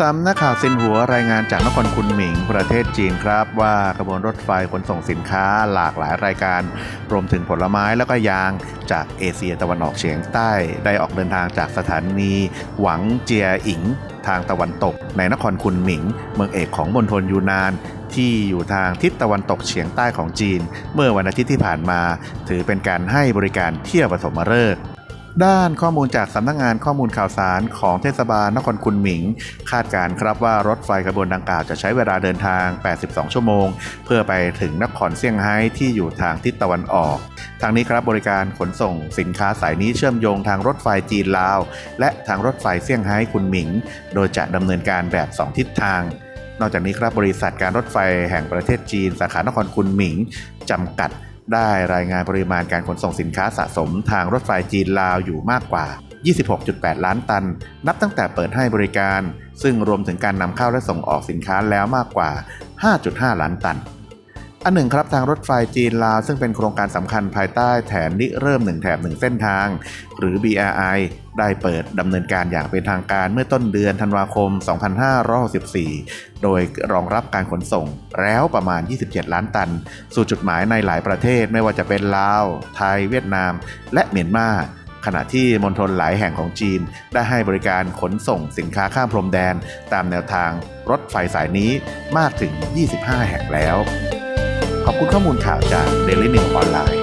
สำนักข่าวซินหัวรายงานจากนครคุนหมิง ประเทศจีนครับ ว่าขบวนรถไฟขนส่งสินค้าหลากหลายรายการ รวมถึงผลไม้แล้วก็ยางจากเอเชียตะวันออกเฉียงใต้ ได้ออกเดินทางจากสถานีหวังเจียอิงทางตะวันตก ในนครคุนหมิง เมืองเอกของมณฑลยูนาน ที่อยู่ทางทิศตะวันตกเฉียงใต้ของจีน เมื่อวันอาทิตย์ที่ผ่านมา ถือเป็นการให้บริการเที่ยวปฐมฤกษ์ด้านข้อมูลจากสำนักงงานข้อมูลข่าวสารของเทศบาลนครคุนหมิง คาดการครับว่ารถไฟขบวนดังกล่าวจะใช้เวลาเดินทาง 82 ชั่วโมง เพื่อไปถึงนครเซี่ยงไฮ้ที่อยู่ทางทิศตะวันออก ทางนี้ครับบริการขนส่งสินค้าสายนี้เชื่อมโยงทางรถไฟจีนลาว และทางรถไฟเซี่ยงไฮ้คุนหมิง โดยจะดำเนินการแบบ 2 ทิศทาง นอกจากนี้ครับบริษัทการรถไฟแห่งประเทศจีน สาขานครคุนหมิงจำกัดได้รายงานปริมาณการขนส่งสินค้าสะสมทางรถไฟจีนลาวอยู่มากกว่า 26.8 ล้านตัน นับตั้งแต่เปิดให้บริการ ซึ่งรวมถึงการนำเข้าและส่งออกสินค้าแล้วมากกว่า 5.5 ล้านตัน อันหนึ่งครับทางรถไฟจีนลาว ซึ่งเป็นโครงการสำคัญภายใต้แผนริเริ่มหนึ่งแถบหนึ่งเส้นทาง หรือ BRI ได้เปิดดำเนินการอย่างเป็นทางการเมื่อต้นเดือนธันวาคม 2564 โดยรองรับการขนส่งแล้วประมาณ 27 ล้านตัน สู่จุดหมายในหลายประเทศไม่ว่าจะเป็นลาว ไทย เวียดนาม และเมียนมาขณะที่มณฑลหลายแห่งของจีน ได้ให้บริการขนส่งสินค้าข้ามพรมแดน ตามแนวทางรถไฟสายนี้มากถึง 25 แห่งแล้ว ขอบคุณข้อมูลข่าวจาก Daily News ออนไลน์